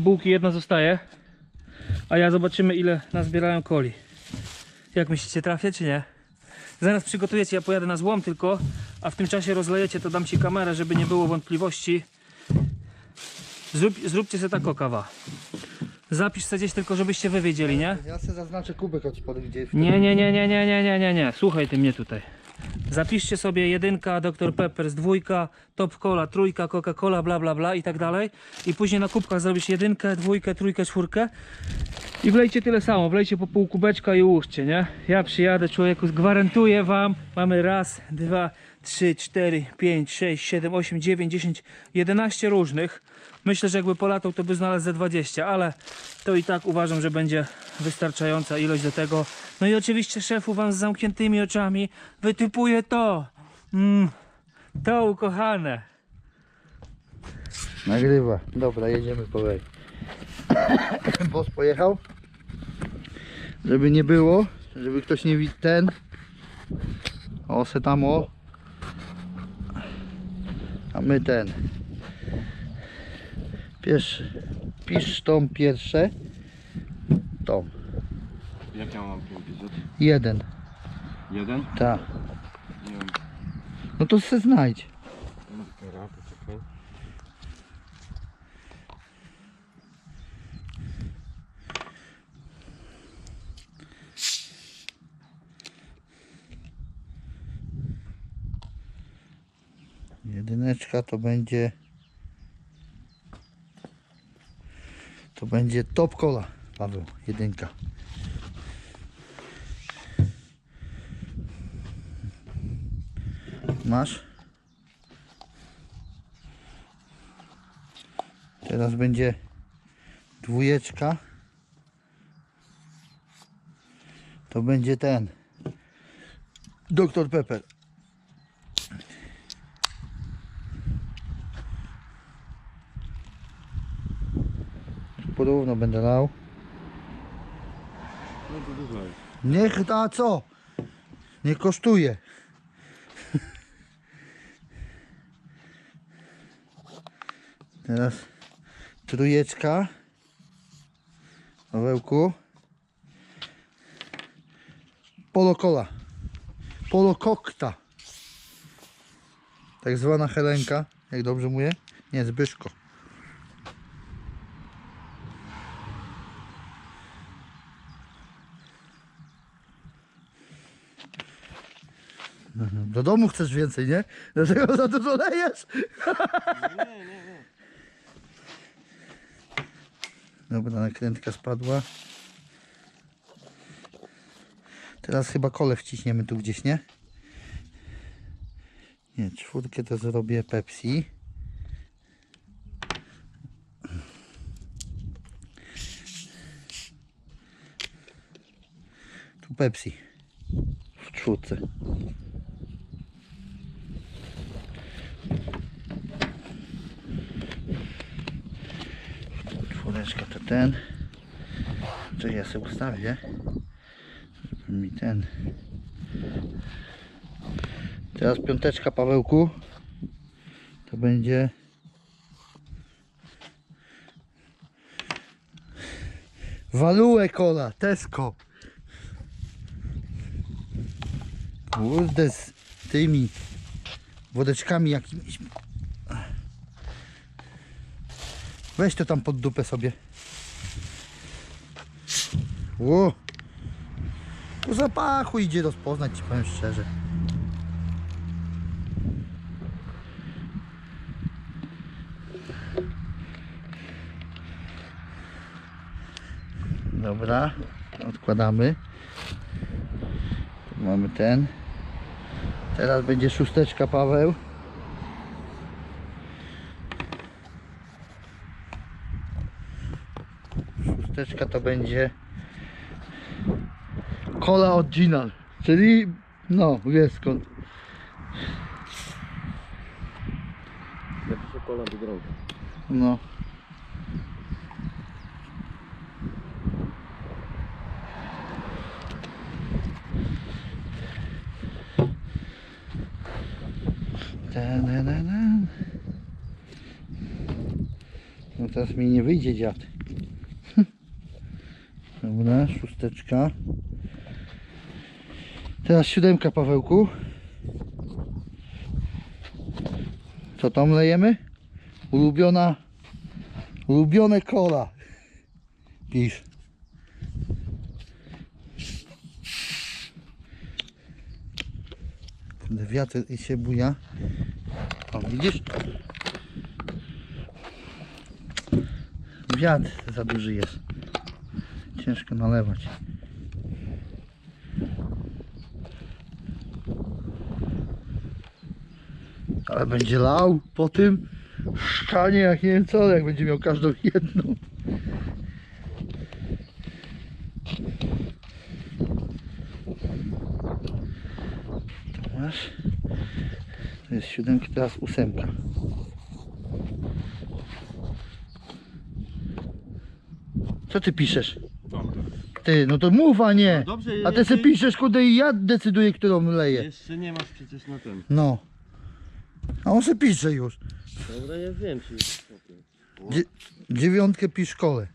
bułki jedna zostaje. A ja zobaczymy ile nazbierają coli. Jak myślicie, trafię czy nie? Zaraz przygotujecie, ja pojadę na złom tylko, a w tym czasie rozlejecie, to dam ci kamerę, żeby nie było wątpliwości. Zrób, zróbcie sobie tak o kawa. Zapisz sobie gdzieś tylko, żebyście wy wiedzieli, nie? Ja sobie zaznaczę kubek od spodu, gdzie Nie, nie, nie, nie, nie, nie, nie, nie, nie. Słuchaj ty mnie tutaj. Zapiszcie sobie jedynka, Dr Peppers, dwójka, Top Cola, trójka, Coca-Cola, bla bla bla i tak dalej. I później na kubkach zrobisz jedynkę, dwójkę, trójkę, czwórkę. I wlejcie tyle samo, wlejcie po pół kubeczka i ułóżcie, nie? Ja przyjadę, człowieku, gwarantuję wam. Mamy raz, dwa, trzy, cztery, pięć, sześć, siedem, osiem, dziewięć, dziesięć, jedenaście różnych. Myślę, że jakby polatał, to by znalazł ze 20, ale to i tak uważam, że będzie wystarczająca ilość do tego. No i oczywiście szefu wam z zamkniętymi oczami wytypuje to. Mm, to ukochane. Nagrywa. Dobra, jedziemy po wej. Boss pojechał. Żeby nie było, żeby ktoś nie widział ten. O, se tam o. A my ten. Pierwszy. Pisz tą pierwsze. Tą. Jak ja mam pisać? Jeden. Jeden? Tak. No to se znajdź. Dobra, poczekaj. Jedyneczka to będzie to będzie top cola Paweł, jedynka. Masz? Teraz będzie dwójeczka. To będzie ten Dr Pepper Porówno będę lał. No to dużo jest. Niech a co? Nie kosztuje. Teraz trójeczka. Pawełku. Polo cola. Polo kokta. Tak zwana Helenka. Jak dobrze mówię? Nie, Zbyszko. Do domu chcesz więcej, nie? Dlatego za dużo lejesz. Nie, nie, nie. Dobra, nakrętka spadła. Teraz chyba kole wciśniemy tu gdzieś, nie? Nie, czwórkę to zrobię Pepsi. Tu Pepsi. W czwórce. Czwóreczka to ten. Czy ja sobie ustawię, żeby mi ten. Teraz piąteczka Pawełku. To będzie. Walułę kola, Tesco. Kurde z tymi wodeczkami jakimiś. Weź to tam pod dupę sobie. Ło. Po zapachu idzie rozpoznać ci powiem szczerze. Dobra, odkładamy. Tu mamy ten. Teraz będzie szósteczka Paweł. Szósteczka to będzie Cola Original, czyli no wiesz skąd. Napiszę kola do drogi. No. No teraz mi nie wyjdzie dziad. Dobra, szósteczka. Teraz siódemka, Pawełku. Co tam lejemy? Ulubiona, ulubione kola. Pisz. Wiatr i się buja. O, widzisz? Wiatr za duży jest. Ciężko nalewać. Ale będzie lał po tym szkanie jak nie wiem co, jak będzie miał każdą jedną. To masz. To jest siódemka, teraz ósemka. Co ty piszesz? Ty, no to mów, a nie. Dobrze, A ty se piszesz, kurde, i ja decyduję, którą leję. Jeszcze nie masz przecież na ten. No. A on se pisze już. Dobra, ja wiem czy Dzie dziewiątkę pisz kole.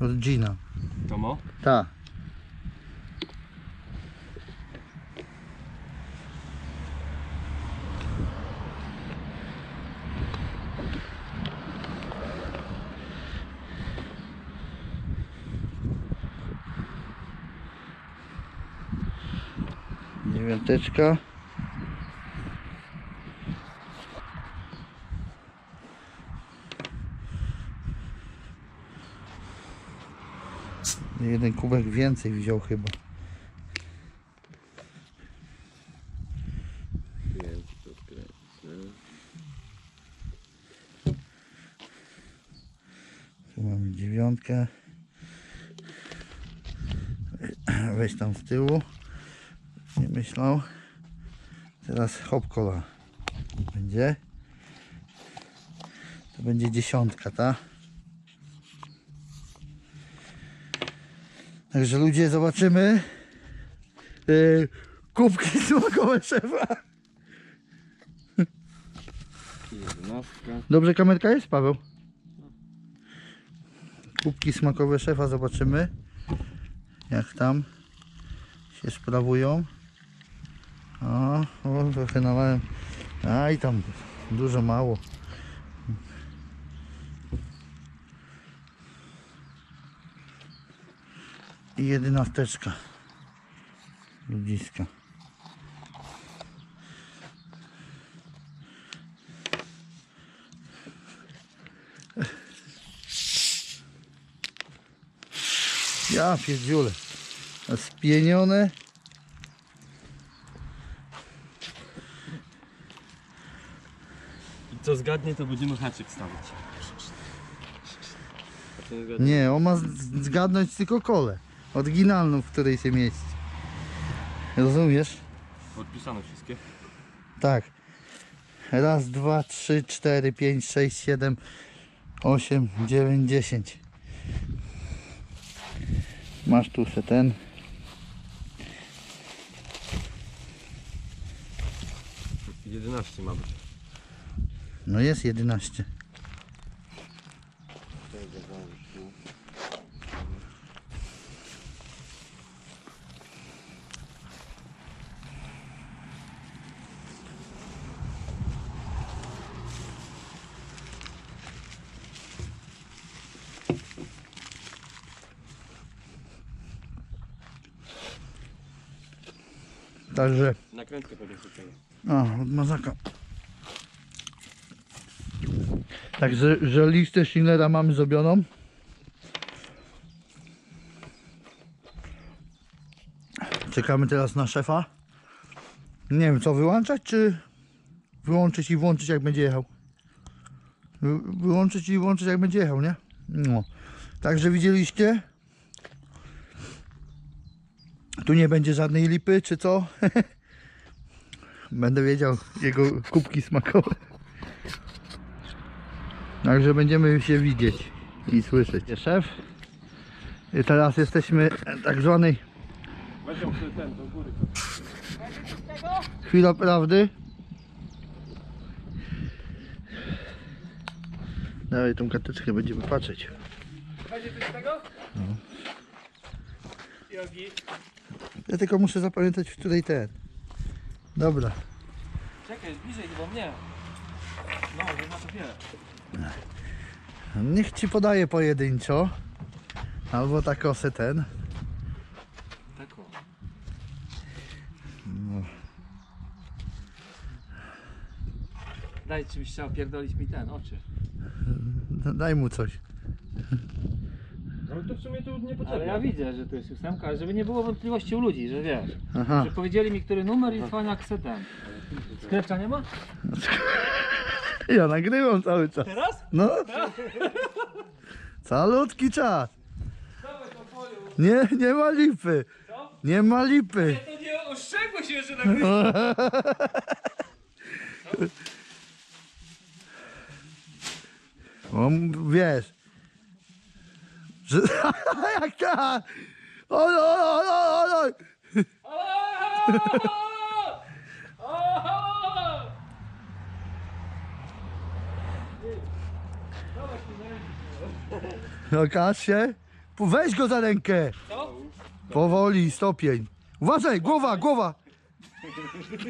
Od Gina. Tomo? Tak. Dziewiąteczka. Jeden kubek więcej wziął chyba. Tu mamy dziewiątkę. Weź tam z tyłu. Myślał. Teraz hopkola będzie. To będzie dziesiątka, ta. Także ludzie zobaczymy. Yy, kubki smakowe szefa. Dobrze kamerka jest, Paweł? Kubki smakowe szefa zobaczymy. Jak tam się sprawują. O, o trochę nalałem. A i tam dużo mało. I jedenasteczka. Ludziska. Ja pierdziule. Spienione. Co zgadnie, to będziemy haczyk stawić. A co nie zgadnie? Nie, on ma z- zgadnąć tylko kole. Oryginalną, w której się mieści. Rozumiesz? Podpisane wszystkie. Tak. Raz, dwa, trzy, cztery, pięć, sześć, siedem, osiem, dziewięć, dziesięć. Masz tu se ten. Jedenaście ma być. No jest jedenaście. Także Nakrętkę. A, od mazaka. Także, że listę Schindlera mamy zrobioną. Czekamy teraz na szefa. Nie wiem, co wyłączać, czy wyłączyć i włączyć, jak będzie jechał. Wy, wyłączyć i włączyć, jak będzie jechał, nie? No. Także widzieliście. Tu nie będzie żadnej lipy, czy co? Będę wiedział jego kubki smakowe. Także będziemy się widzieć i słyszeć. Szef. I teraz jesteśmy w tak zwanej Weźmy sobie ten do góry. chwila prawdy. Dawaj tą karteczkę, będziemy patrzeć. Będzie coś z tego? No. Jogi. Ja tylko muszę zapamiętać tutaj ten. Dobra. Czekaj, bliżej chyba mnie. No, że ma to wiele. Niech ci podaje pojedynczo. Albo tak osę ten. Tak o. Daj, czymś chciał pierdolić mi ten, oczy. No, Daj mu coś. Ale to w sumie tu nie potrzebne. Ale ja widzę, że to jest ósemka, ale żeby nie było wątpliwości u ludzi, że wiesz. Aha. Że powiedzieli mi, który numer i chce ten. Sklepcza nie ma? Ja nagrywam cały czas. Teraz? No. Calutki czas. Nie, nie ma lipy. Nie ma lipy. To nie oszczęgło się jeszcze na O, wiesz. Że, jak ta. Oj, oj, oj, oj, oj. Okaż się. Weź go za rękę. Co? Powoli, stopień. Uważaj, głowa, głowa.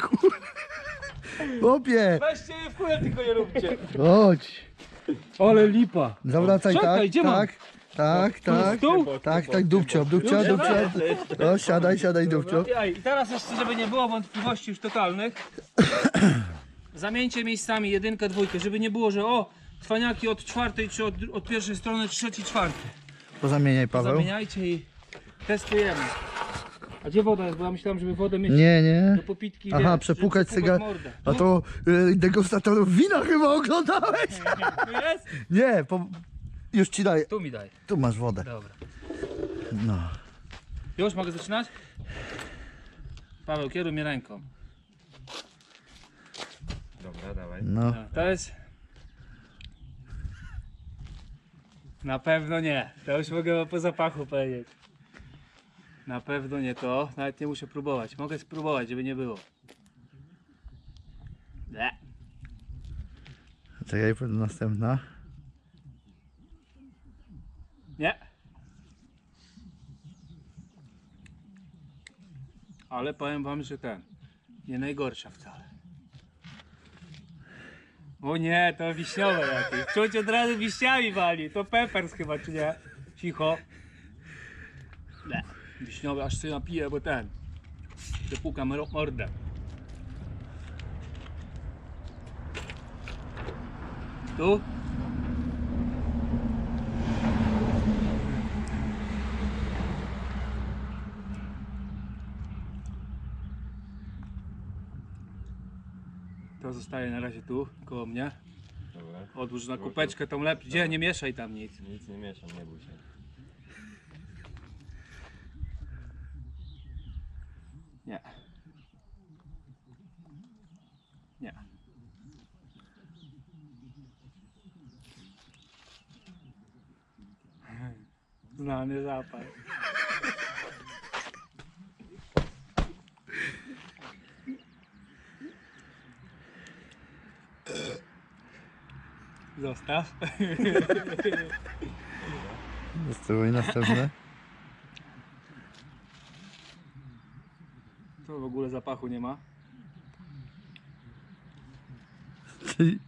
Kur- Chłopie, Weźcie je w chuja, tylko nie róbcie. chodź. Ale lipa. Zawracaj Czekaj, tak, gdzie mam? tak, tak, tak. Tak, tak, dupcio, dupcio, dupcio. No, siadaj, siadaj, dupcio. I teraz jeszcze, żeby nie było wątpliwości już totalnych, zamieńcie miejscami jedynkę, dwójkę, żeby nie było, że o, cwaniaki od czwartej, czy od, od pierwszej strony, trzeci, czwarty. Pozamieniaj, Paweł. Zamieniajcie i testujemy. A gdzie woda jest? Bo ja myślałem, żeby wodę mieć Nie, nie. do popitki. Aha, wiesz, przepłukać żeby cygar. mordę. A to y, degustatorów wina chyba oglądałeś? Tu jest? Nie, po... już ci daję. Tu mi daj. Tu masz wodę. Dobra. No. Już mogę zaczynać? Paweł, kieruj mnie ręką. Dobra, dawaj. No, to jest... Na pewno nie. To już mogę po zapachu powiedzieć. Na pewno nie to. Nawet nie muszę próbować. Mogę spróbować, żeby nie było. Nie. Czekaj, następna. Nie. Ale powiem wam, że ten. Nie najgorsza wcale. O nie, to wiśniowe jakieś. Czuć od razu wiśniami wali. To peppers chyba, czy nie? Cicho. Nie. Wiśniowy aż się napiję, bo ten. Przepukam ro- mordę. Tu? Zostaje na razie tu, koło mnie. Dobra. Odłóż na kupeczkę tą lepiej. Gdzie? Nie mieszaj tam nic. Nic nie mieszam, nie bój się. Nie. Nie. Znany zapach. Zostaw. Spróbuj następne. To w ogóle zapachu nie ma. Czyli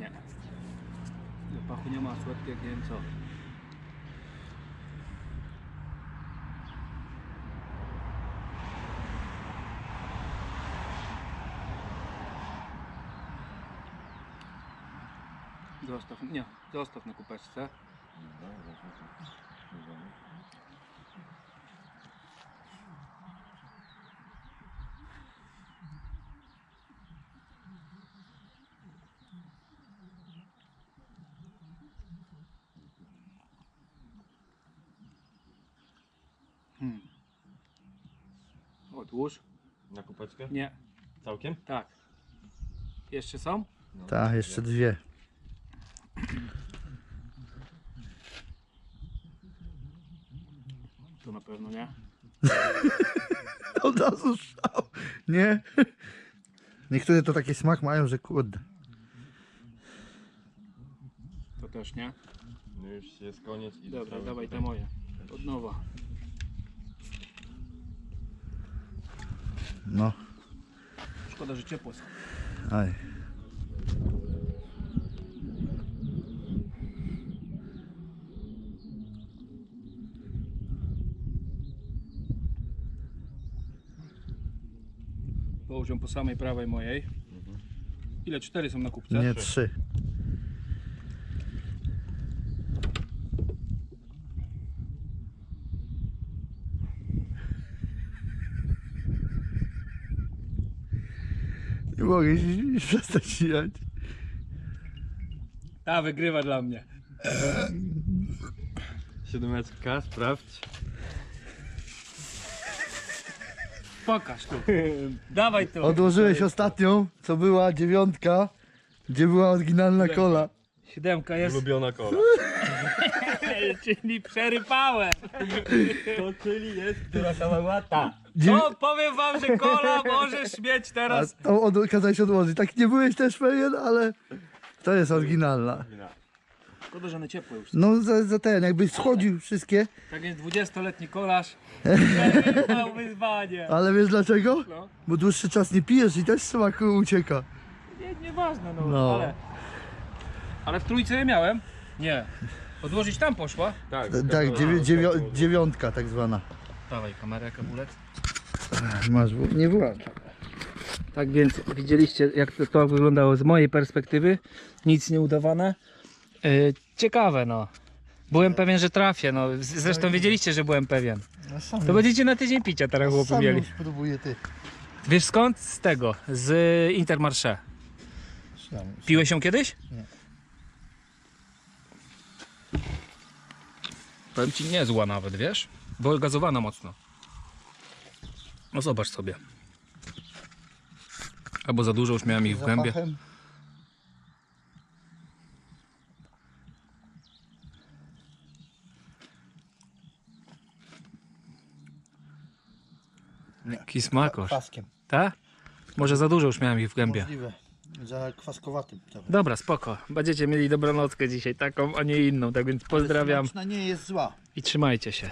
Nie. Zapachu nie ma, słodkie jak nie wiem co. Zostaw, nie, zostaw na kupeczce. Hmm. Odłóż. Na kupeczkę? Nie, Całkiem? tak. Jeszcze są? No, tak, jeszcze dwie. To na pewno nie. Od razu strzał. Nie? Niektóre to taki smak mają, że kurde. też, nie? No już jest koniec i Dobra, zostały dawaj te tutaj. moje. Od nowa. No, Szkoda, że ciepło aj. Połóż ją po samej prawej mojej. Ile? Cztery są na kupce? Nie trzy. Nie mogę się już przestać śmiać. Ta wygrywa dla mnie. Siódemeczka, sprawdź. Pokaż tu. Dawaj tu. Odłożyłeś ostatnią, co była dziewiątka, gdzie była oryginalna kola. Siódemka jest, Ulubiona kola. czyli przerypałem. To czyli jest, która sama łata. Dziew- No, powiem wam, że kola możesz mieć A teraz. tą od, kazałeś odłożyć. Tak nie byłeś też pewien, ale to jest oryginalna. Szkoda, że one ciepłe już. No za, za ten, jakbyś schodził wszystkie, Tak jest 20-letni kolarz. Wyzwanie. ale wiesz dlaczego? No. Bo dłuższy czas nie pijesz i też smak ucieka. Nie, nieważne, no, No. ale... Ale w trójce je miałem? Nie. Odłożyć tam poszła? Tak, Tak, dziewię, dziewią, dziewiątka tak zwana. Dawaj kamerę, kabulec. Masz, bo nie włączam. Tak więc widzieliście jak to, to wyglądało z mojej perspektywy. Nic nie udawane. Yy, ciekawe no. Byłem pewien, że trafię. No. Z- Zresztą wiedzieliście, że byłem pewien. Sam, To będziecie na tydzień picia teraz chłopy sam mieli. już spróbuję ty. Wiesz skąd? Z tego. Z Intermarché. Sam. Piłeś się kiedyś? Nie. Powiem ci niezła nawet, wiesz? Bo gazowana mocno. No zobacz sobie. Albo za dużo już miałem ich w gębie. Zapachem. Jaki smakosz. Kwaskiem. Tak? Może za dużo już miałem ich w gębie. Możliwe. Za kwaskowatym. trochę. Dobra, spoko. Będziecie mieli dobranockę dzisiaj taką, a nie inną. Tak więc pozdrawiam nie jest zła. i trzymajcie się.